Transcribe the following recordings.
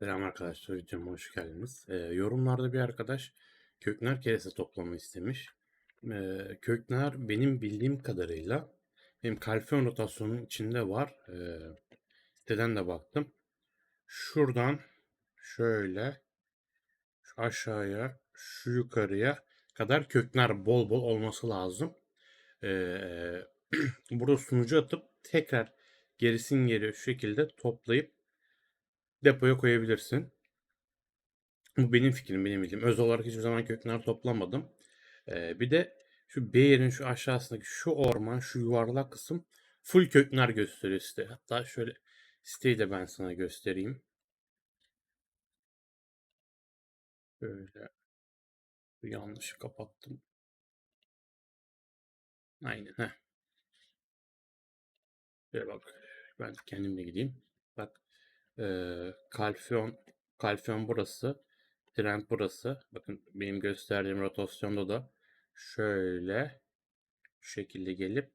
Selam arkadaşlar, videoma hoş geldiniz. Ee, yorumlarda bir arkadaş köknar keresi toplamı istemiş. Ee, köknar benim bildiğim kadarıyla benim kalfiyon rotasyonun içinde var. Ee, siteden de baktım. Şuradan şöyle şu aşağıya şu yukarıya kadar köknar bol bol olması lazım. Ee, burada sunucu atıp tekrar gerisin geri şu şekilde toplayıp depoya koyabilirsin. Bu benim fikrim, benim bildiğim. Öz olarak hiçbir zaman köknar toplamadım. Ee, bir de şu B yerin şu aşağısındaki şu orman, şu yuvarlak kısım full köknar gösteriyor site. Hatta şöyle siteyi de ben sana göstereyim. Böyle yanlışı kapattım. Aynen. Heh. Şöyle bak. Ben kendim de gideyim. Bak. Ee, kalfiyon kalfiyon burası. Trend burası. Bakın benim gösterdiğim rotasyonda da şöyle şu şekilde gelip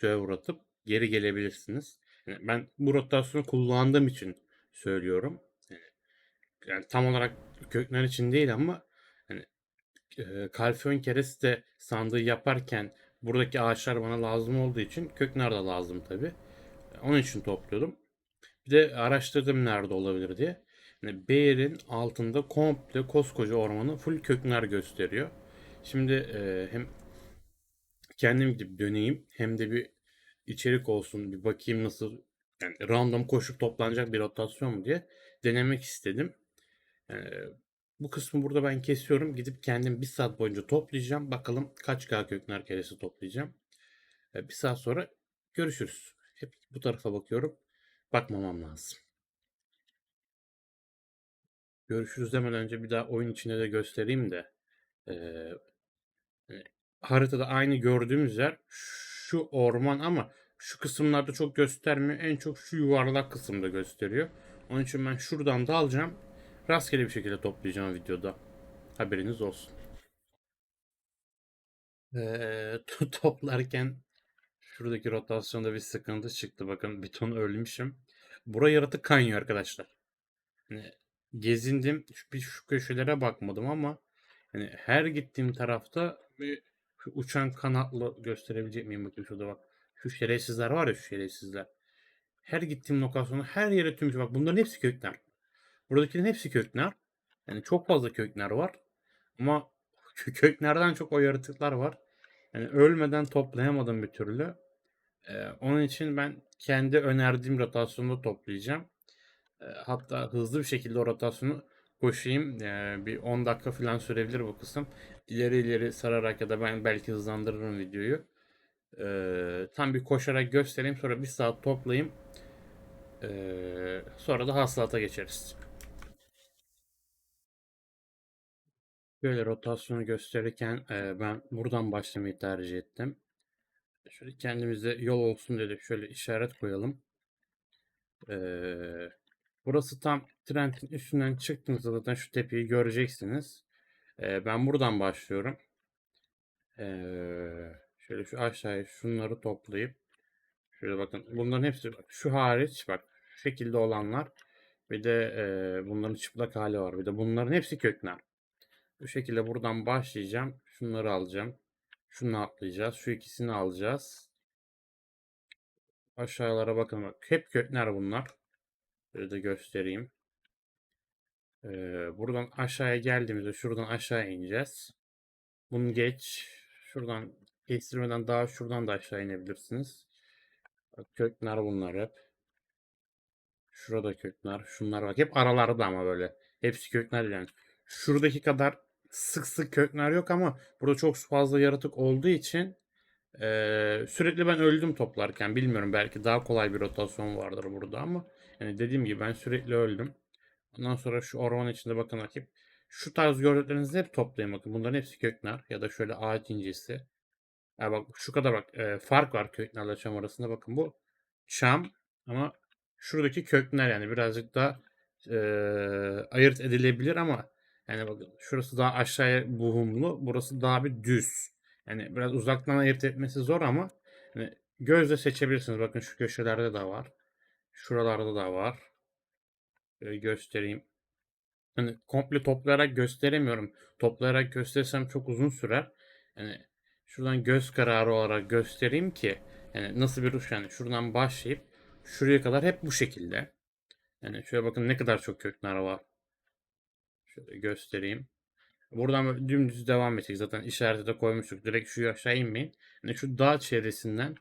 suya uğratıp geri gelebilirsiniz. Yani ben bu rotasyonu kullandığım için söylüyorum. Yani, yani tam olarak kökler için değil ama hani e, kalfiyon keresi de sandığı yaparken buradaki ağaçlar bana lazım olduğu için köknar da lazım tabi. Onun için topluyordum. Bir de araştırdım nerede olabilir diye. Yani Bear'in altında komple koskoca ormanı full köknar gösteriyor. Şimdi e, hem kendim gidip döneyim hem de bir içerik olsun bir bakayım nasıl yani random koşup toplanacak bir rotasyon mu diye denemek istedim. Yani bu kısmı burada ben kesiyorum. Gidip kendim bir saat boyunca toplayacağım. Bakalım kaç K köknar keresi toplayacağım. E, bir saat sonra görüşürüz. Hep bu tarafa bakıyorum. Bakmamam lazım. Görüşürüz demeden önce bir daha oyun içinde de göstereyim de. Ee, haritada aynı gördüğümüz yer şu orman ama şu kısımlarda çok göstermiyor. En çok şu yuvarlak kısımda gösteriyor. Onun için ben şuradan da alacağım. Rastgele bir şekilde toplayacağım videoda. Haberiniz olsun. Ee, toplarken şuradaki rotasyonda bir sıkıntı çıktı. Bakın bir ton ölmüşüm. Buraya yaratık kaynıyor arkadaşlar. Yani gezindim. Bir şu köşelere bakmadım ama yani her gittiğim tarafta bir şu uçan kanatlı gösterebilecek miyim bakayım şurada bak. Şu şerefsizler var ya şu şerefsizler. Her gittiğim lokasyonu her yere tüm bak bunların hepsi kökler. Buradakilerin hepsi kökler. Yani çok fazla kökler var. Ama köklerden çok o yaratıklar var. Yani ölmeden toplayamadım bir türlü. Onun için ben kendi önerdiğim rotasyonda toplayacağım. Hatta hızlı bir şekilde o rotasyonu koşayım. Bir 10 dakika falan sürebilir bu kısım. İleri ileri sararak ya da ben belki hızlandırırım videoyu. Tam bir koşarak göstereyim. Sonra bir saat toplayayım. Sonra da hasılata geçeriz. Böyle rotasyonu gösterirken ben buradan başlamayı tercih ettim. Şöyle kendimize yol olsun dedik. Şöyle işaret koyalım. Ee, burası tam Trent'in üstünden çıktığınızda zaten şu tepeyi göreceksiniz. Ee, ben buradan başlıyorum. Ee, şöyle şu aşağıya şunları toplayıp şöyle bakın bunların hepsi bak şu hariç bak şu şekilde olanlar bir de e, bunların çıplak hali var. Bir de bunların hepsi kökler. Bu şekilde buradan başlayacağım. Şunları alacağım. Şunu atlayacağız. Şu ikisini alacağız. Aşağılara bakın bak. Hep kökler bunlar. Böyle de göstereyim. Ee, buradan aşağıya geldiğimizde şuradan aşağı ineceğiz. Bunu geç. Şuradan kestirmeden daha şuradan da aşağı inebilirsiniz. Bak, kökler bunlar hep. Şurada kökler. Şunlar bak. Hep aralarda ama böyle. Hepsi kökler yani. Şuradaki kadar sık sık kökler yok ama burada çok fazla yaratık olduğu için ee, sürekli ben öldüm toplarken. Bilmiyorum belki daha kolay bir rotasyon vardır burada ama yani dediğim gibi ben sürekli öldüm. Ondan sonra şu orman içinde bakın rakip. Şu tarz gördüklerinizi hep toplayın bakın. Bunların hepsi köknar ya da şöyle ağaç incisi. Ya bak şu kadar bak e, fark var köklerle çam arasında. Bakın bu çam ama şuradaki kökler yani birazcık daha e, ayırt edilebilir ama yani bakın şurası daha aşağıya buhumlu. Burası daha bir düz. Yani biraz uzaktan ayırt etmesi zor ama yani gözle seçebilirsiniz. Bakın şu köşelerde de var. Şuralarda da var. Şöyle göstereyim. Hani komple toplayarak gösteremiyorum. Toplayarak göstersem çok uzun sürer. Yani şuradan göz kararı olarak göstereyim ki yani nasıl bir uç yani şuradan başlayıp şuraya kadar hep bu şekilde. Yani şöyle bakın ne kadar çok kökler var. Şöyle göstereyim. Buradan dümdüz devam edecek. Zaten işareti de koymuştuk. Direkt şu aşağı inmeyin. Yani şu dağ çevresinden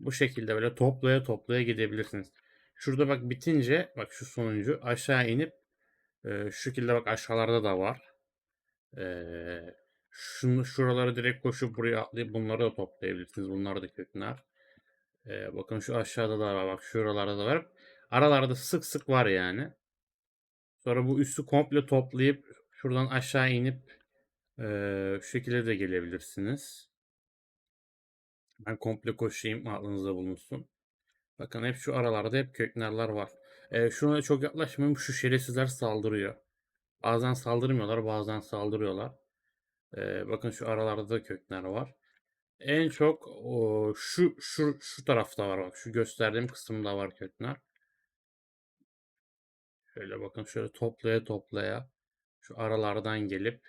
bu şekilde böyle toplaya toplaya gidebilirsiniz. Şurada bak bitince bak şu sonuncu aşağı inip e, şu şekilde bak aşağılarda da var. E, şunu şuralara direkt koşup buraya atlayıp bunları da toplayabilirsiniz. Bunlar da kökler. E, bakın şu aşağıda da var. Bak şuralarda da var. Aralarda sık sık var yani. Sonra bu üstü komple toplayıp şuradan aşağı inip e, şu şekilde de gelebilirsiniz. Ben komple koşayım aklınızda bulunsun. Bakın hep şu aralarda hep köknerler var. E, şuna çok yaklaşmayın. Şu şerefsizler saldırıyor. Bazen saldırmıyorlar, bazen saldırıyorlar. E, bakın şu aralarda da kökner var. En çok o, şu şu şu tarafta var bak. Şu gösterdiğim kısımda var kökner. Şöyle bakın şöyle toplaya toplaya şu aralardan gelip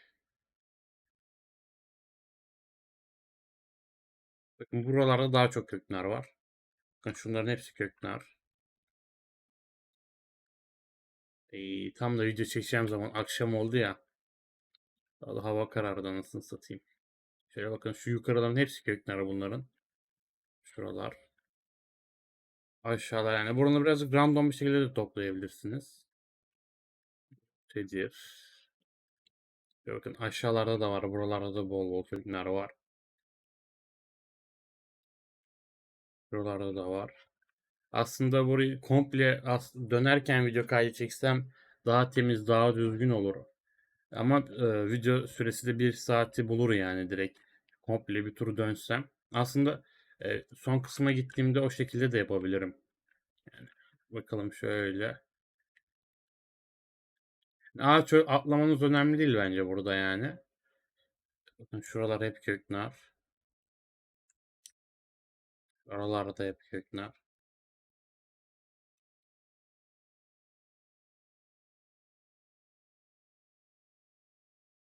bakın buralarda daha çok kökner var. Bakın şunların hepsi kökner. Ee, tam da video çekeceğim zaman akşam oldu ya. Daha da hava karardı anasını satayım. Şöyle bakın şu yukarıların hepsi kökner bunların. Şuralar. Aşağıda yani. Buraları birazcık random bir şekilde de toplayabilirsiniz. Tedir. Bakın aşağılarda da var. Buralarda da bol bol kökler var. Buralarda da var. Aslında burayı komple as dönerken video kaydı çeksem daha temiz, daha düzgün olur. Ama e, video süresi de bir saati bulur yani direkt. Komple bir tur dönsem. Aslında e, son kısma gittiğimde o şekilde de yapabilirim. Yani bakalım şöyle. Ağaç atlamanız önemli değil bence burada yani. Bakın şuralar hep köknar. Oralarda hep köknar.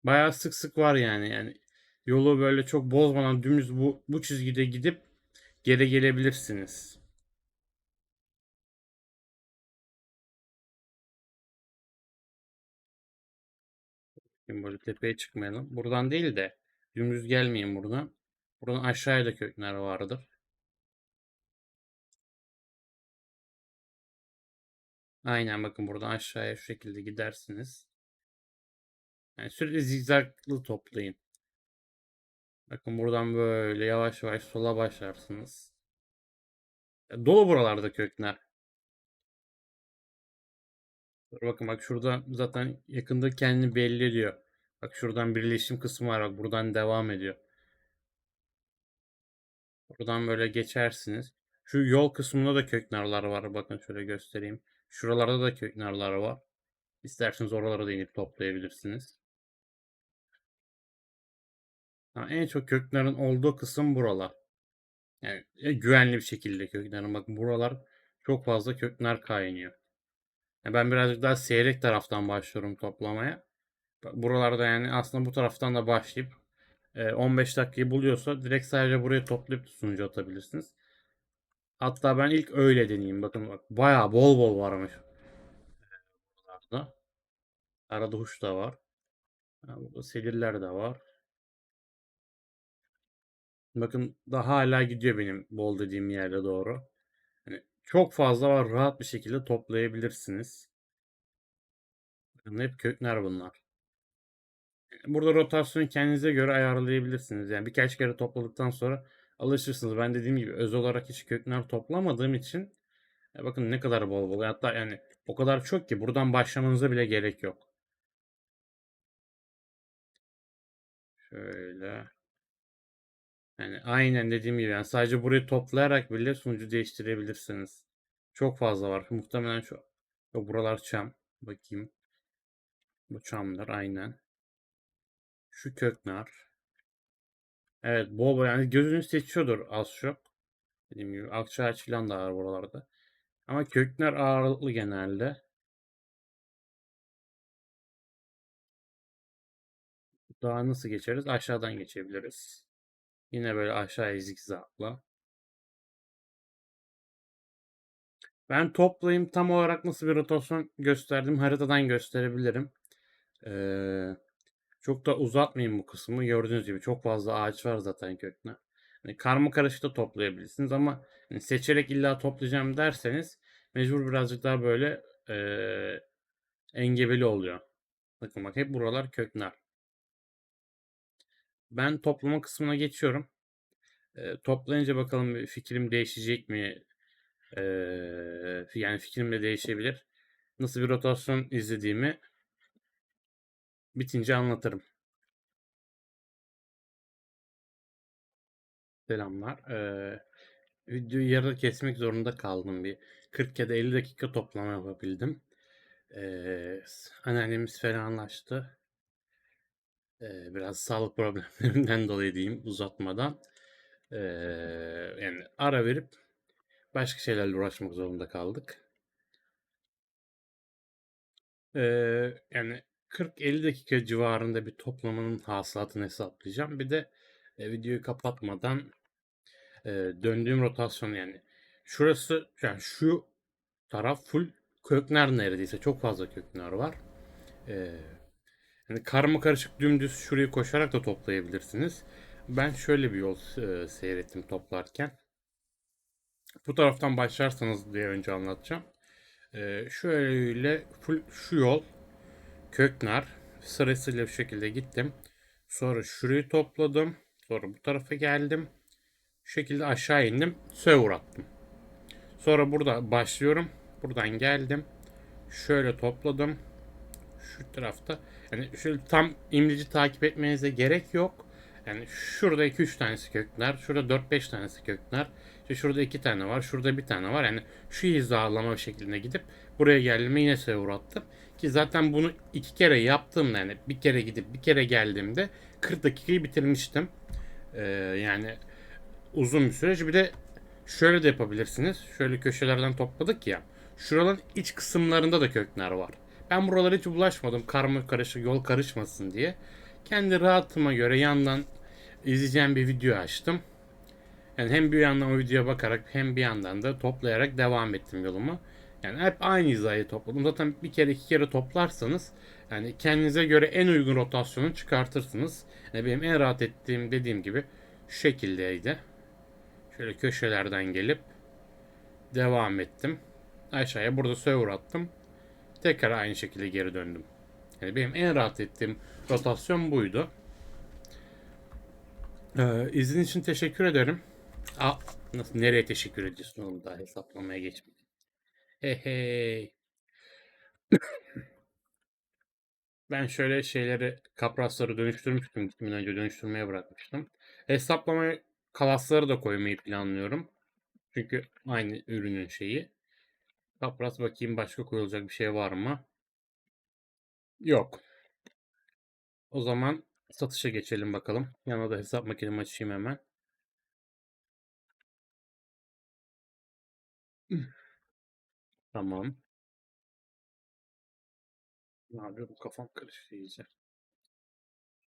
Bayağı sık sık var yani. Yani yolu böyle çok bozmadan dümdüz bu bu çizgide gidip geri gelebilirsiniz. Şimdi tepeye çıkmayalım. Buradan değil de dümdüz gelmeyin buradan. Buradan aşağıya da kökler vardır. Aynen bakın buradan aşağıya şu şekilde gidersiniz. Yani sürekli zigzaglı toplayın. Bakın buradan böyle yavaş yavaş sola başlarsınız. Dolu buralarda kökler. Bakın bak şurada zaten yakında kendini belli ediyor. Bak şuradan birleşim kısmı var. Bak buradan devam ediyor. Buradan böyle geçersiniz. Şu yol kısmında da köknarlar var. Bakın şöyle göstereyim. Şuralarda da köknarlar var. İsterseniz oralara da inip toplayabilirsiniz. Ha, en çok köklerin olduğu kısım buralar. Yani e, güvenli bir şekilde köklerin. Bakın buralar çok fazla kökler kaynıyor. Ben birazcık daha seyrek taraftan başlıyorum toplamaya. Buralarda yani aslında bu taraftan da başlayıp 15 dakikayı buluyorsa direkt sadece buraya toplayıp sunucu atabilirsiniz. Hatta ben ilk öyle deneyeyim. Bakın bak bayağı bol bol varmış. Buralarda. Arada huş da var. Burada seliller de var. Bakın daha hala gidiyor benim bol dediğim yerde doğru. Çok fazla var. Rahat bir şekilde toplayabilirsiniz. Bakın hep kökler bunlar. Burada rotasyonu kendinize göre ayarlayabilirsiniz. Yani birkaç kere topladıktan sonra alışırsınız. Ben dediğim gibi öz olarak hiç kökler toplamadığım için e bakın ne kadar bol bol. Hatta yani o kadar çok ki buradan başlamanıza bile gerek yok. Şöyle. Yani aynen dediğim gibi yani sadece burayı toplayarak bile sunucu değiştirebilirsiniz. Çok fazla var. Muhtemelen şu Yok, buralar çam. Bakayım. Bu çamlar aynen. Şu köknar. Evet bol bol yani gözünü seçiyordur az çok. Dediğim gibi akçaağaç falan da var buralarda. Ama kökler ağırlıklı genelde. Daha nasıl geçeriz? Aşağıdan geçebiliriz. Yine böyle aşağıya zikzakla. Ben toplayayım tam olarak nasıl bir rotasyon gösterdim haritadan gösterebilirim. Ee, çok da uzatmayayım bu kısmı. Gördüğünüz gibi çok fazla ağaç var zaten köküne. Yani karma karışık da toplayabilirsiniz ama hani seçerek illa toplayacağım derseniz mecbur birazcık daha böyle ee, engebeli oluyor. Bakın bak hep buralar kökler. Ben toplama kısmına geçiyorum. E, toplayınca bakalım fikrim değişecek mi? E, yani fikrim de değişebilir. Nasıl bir rotasyon izlediğimi bitince anlatırım. Selamlar. E, videoyu yarıda kesmek zorunda kaldım. Bir 40 ya da 50 dakika toplama yapabildim. E, anneannemiz fenalaştı. E, biraz sağlık problemlerinden dolayı diyeyim uzatmadan. E, yani ara verip başka şeylerle uğraşmak zorunda kaldık. Yani 40-50 dakika civarında bir toplamanın hasılatını hesaplayacağım. Bir de e, videoyu kapatmadan e, döndüğüm rotasyon yani şurası yani şu taraf full kökner neredeyse çok fazla kökner var. Ee, yani karma karışık dümdüz şurayı koşarak da toplayabilirsiniz. Ben şöyle bir yol e, seyrettim toplarken. Bu taraftan başlarsanız diye önce anlatacağım. Ee, şöyle full şu yol köknar sırasıyla bu şekilde gittim. Sonra şurayı topladım. Sonra bu tarafa geldim. Şu şekilde aşağı indim. Söv attım. Sonra burada başlıyorum. Buradan geldim. Şöyle topladım. Şu tarafta. Yani şöyle tam imlici takip etmenize gerek yok. Yani şurada 2-3 tanesi kökler. Şurada 4-5 tanesi kökler. İşte şurada 2 tane var. Şurada bir tane var. Yani şu hizalama şeklinde gidip buraya geldiğimde yine seviye uğrattım. Ki zaten bunu iki kere yaptım yani bir kere gidip bir kere geldiğimde 40 dakikayı bitirmiştim. Ee, yani uzun bir süreç. Bir de şöyle de yapabilirsiniz. Şöyle köşelerden topladık ya. Şuraların iç kısımlarında da kökler var. Ben buralara hiç bulaşmadım. Karma karışık yol karışmasın diye. Kendi rahatıma göre yandan izleyeceğim bir video açtım. Yani hem bir yandan o videoya bakarak hem bir yandan da toplayarak devam ettim yolumu. Yani hep aynı hizayı topladım. Zaten bir kere iki kere toplarsanız yani kendinize göre en uygun rotasyonu çıkartırsınız. Yani benim en rahat ettiğim dediğim gibi şu şekildeydi. Şöyle köşelerden gelip devam ettim. Aşağıya burada server attım. Tekrar aynı şekilde geri döndüm. Yani benim en rahat ettiğim rotasyon buydu. Ee, izin için teşekkür ederim. Aa, nasıl, nereye teşekkür ediyorsun oğlum daha hesaplamaya geçmek. Hey hey. ben şöyle şeyleri kaprasları dönüştürmüştüm. Gitmeden önce dönüştürmeye bırakmıştım. Hesaplamaya kalasları da koymayı planlıyorum. Çünkü aynı ürünün şeyi. Kapras bakayım başka koyulacak bir şey var mı? Yok. O zaman satışa geçelim bakalım. Yanına da hesap makinemi açayım hemen. Tamam. Ne yapıyor? Bu kafam karıştı iyice.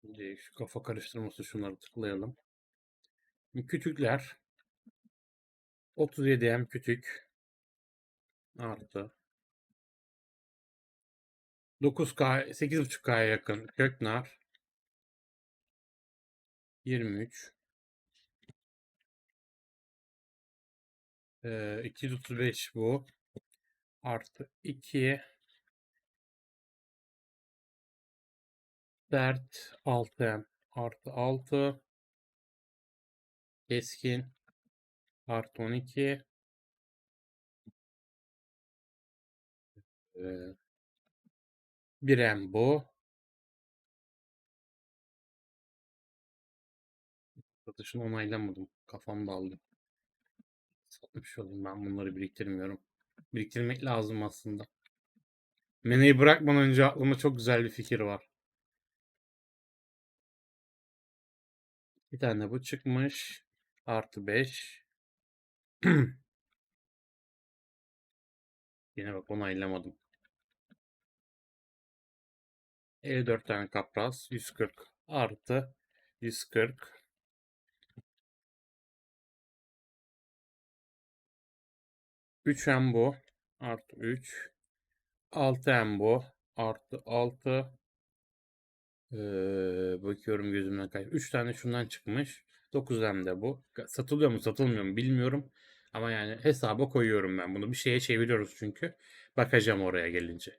Şimdi şu kafa karıştırması şunları tıklayalım. Kütükler. 37 m kütük. Artı. 9K, 8.5K'ya yakın köknar. 23. Ee, 235 bu. Artı 2. Dert 6M artı 6. Keskin artı 12. Ee, 1M bu. Satışını onaylamadım. Kafam daldı. Satmış olayım ben bunları biriktirmiyorum. Biriktirmek lazım aslında. Meneyi bırakmadan önce aklıma çok güzel bir fikir var. Bir tane bu çıkmış. Artı 5. Yine bak onaylamadım. 54 tane kapraz. 140 artı 140 3M bu artı 3 6M bu artı 6 ee, bakıyorum gözümden kay. 3 tane şundan çıkmış. 9M de bu. Satılıyor mu satılmıyor mu bilmiyorum. Ama yani hesaba koyuyorum ben bunu. Bir şeye çeviriyoruz çünkü. Bakacağım oraya gelince.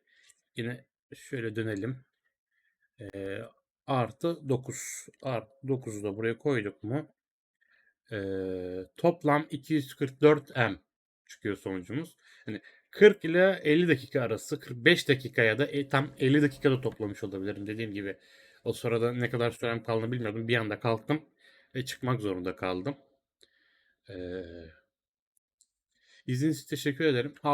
Yine şöyle dönelim. Ee, artı 9. Artı 9'u da buraya koyduk mu? Ee, toplam 244 M çıkıyor sonucumuz. Hani 40 ile 50 dakika arası 45 dakikaya da e, tam 50 dakikada toplamış olabilirim. Dediğim gibi o sırada ne kadar sürem kaldığını bilmiyordum. Bir anda kalktım ve çıkmak zorunda kaldım. Ee, İzninizin için teşekkür ederim.